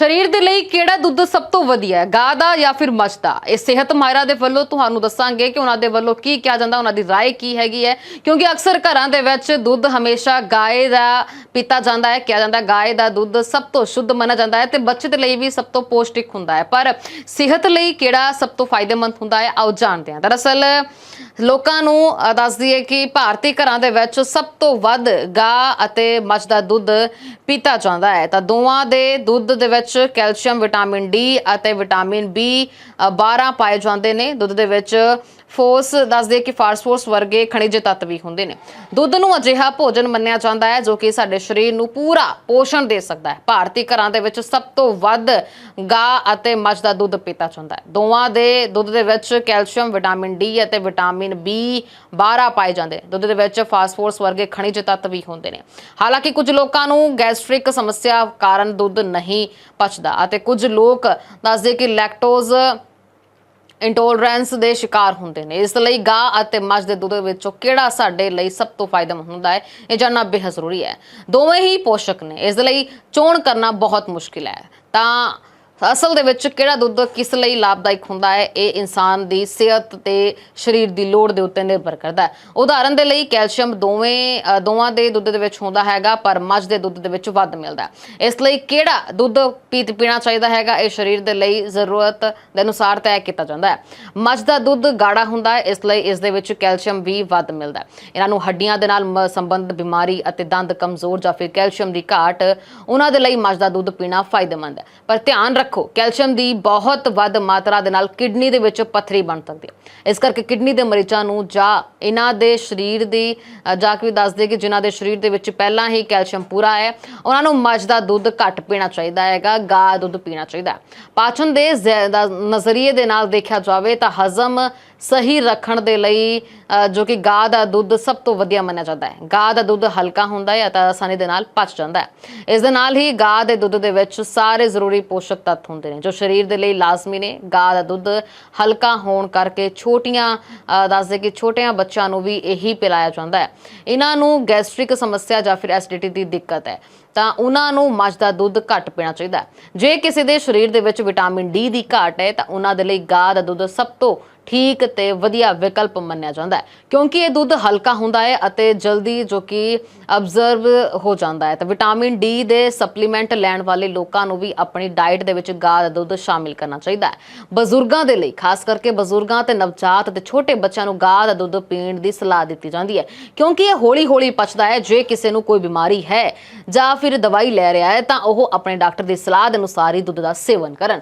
ਸਰੀਰ ਦੇ ਲਈ ਕਿਹੜਾ ਦੁੱਧ ਸਭ ਤੋਂ ਵਧੀਆ ਹੈ ਗਾਂ ਦਾ ਜਾਂ ਫਿਰ ਮੱਝ ਦਾ ਇਹ ਸਿਹਤ ਮਾਹਿਰਾਂ ਦੇ ਵੱਲੋਂ ਤੁਹਾਨੂੰ ਦੱਸਾਂਗੇ ਕਿ ਉਹਨਾਂ ਦੇ ਵੱਲੋਂ ਕੀ ਕਿਹਾ ਜਾਂਦਾ ਉਹਨਾਂ ਦੀ رائے ਕੀ ਹੈਗੀ ਹੈ ਕਿਉਂਕਿ ਅਕਸਰ ਘਰਾਂ ਦੇ ਵਿੱਚ ਦੁੱਧ ਹਮੇਸ਼ਾ ਗਾਏ ਦਾ ਪੀਤਾ ਜਾਂਦਾ ਹੈ ਕਿਹਾ ਜਾਂਦਾ ਹੈ ਗਾਏ ਦਾ ਦੁੱਧ ਸਭ ਤੋਂ ਸ਼ੁੱਧ ਮੰਨਿਆ ਜਾਂਦਾ ਹੈ ਤੇ ਬੱਚੇ ਦੇ ਲਈ ਵੀ ਸਭ ਤੋਂ ਪੌਸ਼ਟਿਕ ਹੁੰਦਾ ਹੈ ਪਰ ਸਿਹਤ ਲਈ ਕਿਹੜਾ ਸਭ ਤੋਂ ਫਾਇਦੇਮੰਦ ਹੁੰਦਾ ਹੈ ਆਓ ਜਾਣਦੇ ਹਾਂ ਦਰਅਸਲ ਲੋਕਾਂ ਨੂੰ ਅ, ਦੱਸ ਦਈਏ ਕਿ ਭਾਰਤੀ ਘਰਾਂ ਦੇ ਵਿੱਚ ਸਭ ਤੋਂ ਵੱਧ ਗਾਂ ਅਤੇ ਮੱਝ ਦਾ ਦੁੱਧ ਪੀਤਾ ਜਾਂਦਾ ਹੈ। ਤਾਂ ਦੋਵਾਂ ਦੇ ਦੁੱਧ ਦੇ ਵਿੱਚ ਕੈਲਸ਼ੀਅਮ ਵਿਟਾਮਿਨ ਡੀ ਅਤੇ ਵਿਟਾਮਿਨ ਬੀ 12 ਪਾਏ ਜਾਂਦੇ ਨੇ। ਦੁੱਧ ਦੇ ਵਿੱਚ ਫੋਸ ਦੱਸਦੇ ਕਿ ਫਾਸਫੋਰਸ ਵਰਗੇ ਖਣਿਜ ਤੱਤ ਵੀ ਹੁੰਦੇ ਨੇ। ਦੁੱਧ ਨੂੰ ਅਜਿਹਾ ਭੋਜਨ ਮੰਨਿਆ ਜਾਂਦਾ ਹੈ ਜੋ ਕਿ ਸਾਡੇ ਸਰੀਰ ਨੂੰ ਪੂਰਾ ਪੋਸ਼ਣ ਦੇ ਸਕਦਾ ਹੈ। ਭਾਰਤੀ ਘਰਾਂ ਦੇ ਵਿੱਚ ਸਭ ਤੋਂ ਵੱਧ ਗਾਂ ਅਤੇ ਮੱਝ ਦਾ ਦੁੱਧ ਪੀਤਾ ਜਾਂਦਾ ਹੈ। ਦੋਵਾਂ ਦੇ ਦੁੱਧ ਦੇ ਵਿੱਚ ਕੈਲਸ਼ੀਅਮ ਵਿਟਾਮਿਨ ਡੀ ਅਤੇ ਵਿਟਾਮਿਨ ਬੀ 12 ਪਾਏ ਜਾਂਦੇ ਨੇ। ਦੁੱਧ ਦੇ ਵਿੱਚ ਫਾਸਫੋਰਸ ਵਰਗੇ ਖਣਿਜ ਤੱਤ ਵੀ ਹੁੰਦੇ ਨੇ। ਹਾਲਾਂਕਿ ਕੁਝ ਲੋਕਾਂ ਨੂੰ ਗੈਸਟ੍ਰਿਕ ਸਮੱਸਿਆ ਕਾਰਨ ਦੁੱਧ ਨਹੀਂ ਪਚਦਾ ਅਤੇ ਕੁਝ ਲੋਕ ਦੱਸਦੇ ਕਿ ਲੈਕਟੋਜ਼ ਇੰਟੋਲਰੈਂਸ ਦੇ ਸ਼ਿਕਾਰ ਹੁੰਦੇ ਨੇ। ਇਸ ਲਈ ਗਾਂ ਅਤੇ ਮੱਝ ਦੇ ਦੁੱਧ ਵਿੱਚੋਂ ਕਿਹੜਾ ਸਾਡੇ ਲਈ ਸਭ ਤੋਂ ਫਾਇਦੇਮੰਦ ਹੁੰਦਾ ਹੈ, ਇਹ ਜਾਣਨਾ ਬੇਹੱਦ ਜ਼ਰੂਰੀ ਹੈ। ਦੋਵੇਂ ਹੀ ਪੋਸ਼ਕ ਨੇ। ਇਸ ਲਈ ਚੋਣ ਕਰਨਾ ਬਹੁਤ ਮੁਸ਼ਕਿਲ ਹੈ। ਤਾਂ ਅਸਲ ਦੇ ਵਿੱਚ ਕਿਹੜਾ ਦੁੱਧ ਕਿਸ ਲਈ ਲਾਭਦਾਇਕ ਹੁੰਦਾ ਹੈ, ਇਹ ਇਨਸਾਨ ਦੀ ਸਿਹਤ ਤੇ ਸਰੀਰ ਦੀ ਲੋੜ ਦੇ ਉੱਤੇ ਨਿਰਭਰ ਕਰਦਾ ਹੈ। ਉਦਾਹਰਨ ਦੇ ਲਈ ਕੈਲਸ਼ੀਅਮ ਦੋਵੇਂ ਦੋਵਾਂ ਦੇ ਦੁੱਧ ਦੇ ਵਿੱਚ ਹੁੰਦਾ ਹੈਗਾ, ਪਰ ਮੱਝ ਦੇ ਦੁੱਧ ਦੇ ਵਿੱਚ ਵੱਧ ਮਿਲਦਾ ਹੈ। ਇਸ ਲਈ ਕਿਹੜਾ ਦੁੱਧ ਪੀ ਪੀਣਾ ਚਾਹੀਦਾ ਹੈਗਾ, ਇਹ ਸਰੀਰ ਦੇ ਲਈ ਜ਼ਰੂਰਤ ਦੇ ਅਨੁਸਾਰ ਤੈਅ ਕੀਤਾ ਜਾਂਦਾ ਹੈ। ਮੱਝ ਦਾ ਦੁੱਧ ਗਾੜਾ ਹੁੰਦਾ ਹੈ, ਇਸ ਲਈ ਇਸ ਦੇ ਵਿੱਚ ਕੈਲਸ਼ੀਅਮ ਵੀ ਵੱਧ ਮਿਲਦਾ ਹੈ। ਇਹਨਾਂ ਨੂੰ ਹੱਡੀਆਂ ਦੇ ਨਾਲ ਮ- ਸੰਬੰਧ ਬਿਮਾਰੀ ਅਤੇ ਦੰਦ ਕਮਜ਼ੋਰ ਜਾਂ ਫਿਰ ਕੈਲਸ਼ੀਅਮ ਦੀ ਘਾਟ, ਉਹਨਾਂ ਦੇ ਲਈ ਮੱਝ ਦਾ ਦੁੱਧ ਪੀਣਾ ਫਾਇਦੇਮੰਦ ਹੈ। ਪਰ ਧਿਆਨ ਰੱਖ ਕੈਲਸ਼ੀਅਮ ਦੀ ਬਹੁਤ ਵੱਧ ਮਾਤਰਾ ਦੇ ਨਾਲ ਕਿਡਨੀ ਦੇ ਵਿੱਚ ਪੱਥਰੀ ਬਣ ਸਕਦੀ ਹੈ। ਇਸ ਕਰਕੇ ਕਿਡਨੀ ਦੇ ਮਰੀਜ਼ਾਂ ਨੂੰ ਜਾਂ ਇਹਨਾਂ ਦੇ ਸਰੀਰ ਦੀ ਅ, ਜਾ ਕੇ ਵੀ ਦੱਸਦੇ ਕਿ ਜਿਨ੍ਹਾਂ ਦੇ ਸਰੀਰ ਦੇ ਵਿੱਚ ਪਹਿਲਾਂ ਹੀ ਕੈਲਸ਼ੀਅਮ ਪੂਰਾ ਹੈ ਉਹਨਾਂ ਨੂੰ ਮੱਝ ਦਾ ਦੁੱਧ ਘੱਟ ਪੀਣਾ ਚਾਹੀਦਾ ਹੈਗਾ ਗਾਂ ਦੁੱਧ ਪੀਣਾ ਚਾਹੀਦਾ ਹੈ। ਪਾਚਨ ਦੇ ਨਜ਼ਰੀਏ ਦੇ ਨਾਲ ਦੇਖਿਆ ਜਾਵੇ ਤਾਂ ਹਜ਼ਮ ਸਹੀ ਰੱਖਣ ਦੇ ਲਈ ਜੋ ਕਿ ਗਾਂ ਦਾ ਦੁੱਧ ਸਭ ਤੋਂ ਵਧੀਆ ਮੰਨਿਆ ਜਾਂਦਾ ਹੈ। ਗਾਂ ਦਾ ਦੁੱਧ ਹਲਕਾ ਹੁੰਦਾ ਹੈ ਤਾਂ ਆਸਾਨੀ ਦੇ ਨਾਲ ਪਚ ਜਾਂਦਾ ਹੈ। ਇਸ ਦੇ ਨਾਲ ਹੀ ਗਾਂ ਦੇ ਦੁੱਧ ਦੇ ਵਿੱਚ ਸਾਰੇ ਜ਼ਰੂਰੀ ਪੋਸ਼ਕ ਤੱਤ ਹੁੰਦੇ ਨੇ, ਜੋ ਸਰੀਰ ਦੇ ਲਈ ਲਾਜ਼ਮੀ ਨੇ। ਗਾਂ ਦਾ ਦੁੱਧ ਹਲਕਾ ਹੋਣ ਕਰਕੇ ਛੋਟੀਆਂ ਦੱਸਦੇ ਕਿ ਛੋਟਿਆਂ ਬੱਚਿਆਂ ਨੂੰ ਵੀ ਇਹੀ ਪਿਲਾਇਆ ਜਾਂਦਾ ਹੈ। ਇਹਨਾਂ ਨੂੰ ਗੈਸਟ੍ਰਿਕ ਸਮੱਸਿਆ ਜਾਂ ਫਿਰ ਐਸਿਡਿਟੀ ਦੀ ਦਿੱਕਤ ਹੈ, ਤਾਂ ਉਹਨਾਂ ਨੂੰ ਮੱਝ ਦਾ ਦੁੱਧ ਘੱਟ ਪੀਣਾ ਚਾਹੀਦਾ ਜੇ ਕਿਸੇ ਦੇ ਸਰੀਰ ਦੇ ਵਿੱਚ ਵਿਟਾਮਿਨ ਡੀ ਦੀ ਘਾਟ ਹੈ, ਤਾਂ ਉਹਨਾਂ ਦੇ ਲਈ ਗਾਂ ਦਾ ਦੁੱਧ ਸਭ ਤੋਂ ਠੀਕ ਤੇ ਵਧੀਆ ਵਿਕਲਪ ਮੰਨਿਆ ਜਾਂਦਾ ਹੈ। ਕਿਉਂਕਿ ਇਹ ਦੁੱਧ ਹਲਕਾ ਹੁੰਦਾ ਹੈ ਅਤੇ ਜਲਦੀ ਜੋ ਕਿ ਅਬਜ਼ਰਵ ਹੋ ਜਾਂਦਾ ਹੈ। ਤਾਂ ਵਿਟਾਮਿਨ ਡੀ ਦੇ ਸਪਲੀਮੈਂਟ ਲੈਣ ਵਾਲੇ ਲੋਕਾਂ ਨੂੰ ਵੀ ਆਪਣੀ ਡਾਈਟ ਦੇ ਵਿੱਚ ਗਾਂ ਦਾ ਦੁੱਧ ਸ਼ਾਮਿਲ ਕਰਨਾ ਚਾਹੀਦਾ ਹੈ। ਬਜ਼ੁਰਗਾਂ ਦੇ ਲਈ, ਖਾਸ ਕਰਕੇ ਬਜ਼ੁਰਗਾਂ ਤੇ ਨਵਜਾਤ ਤੇ ਛੋਟੇ ਬੱਚਿਆਂ ਨੂੰ ਗਾਂ ਦਾ ਦੁੱਧ ਪੀਣ ਦੀ ਸਲਾਹ ਦਿੱਤੀ ਜਾਂਦੀ ਹੈ। ਕਿਉਂਕਿ ਇਹ ਹੌਲੀ-ਹੌਲੀ ਪਚਦਾ ਹੈ। ਜੇ ਕਿਸੇ ਨੂੰ ਕੋਈ ਬਿਮਾਰੀ ਹੈ ਜਾਂ ਫਿਰ ਦਵਾਈ ਲੈ ਰਿਹਾ ਹੈ ਤਾਂ ਉਹ ਆਪਣੇ ਡਾਕਟਰ ਦੀ ਸਲਾਹ ਦੇ ਅਨੁਸਾਰ ਹੀ ਦੁੱਧ ਦਾ ਸੇਵਨ ਕਰਨ।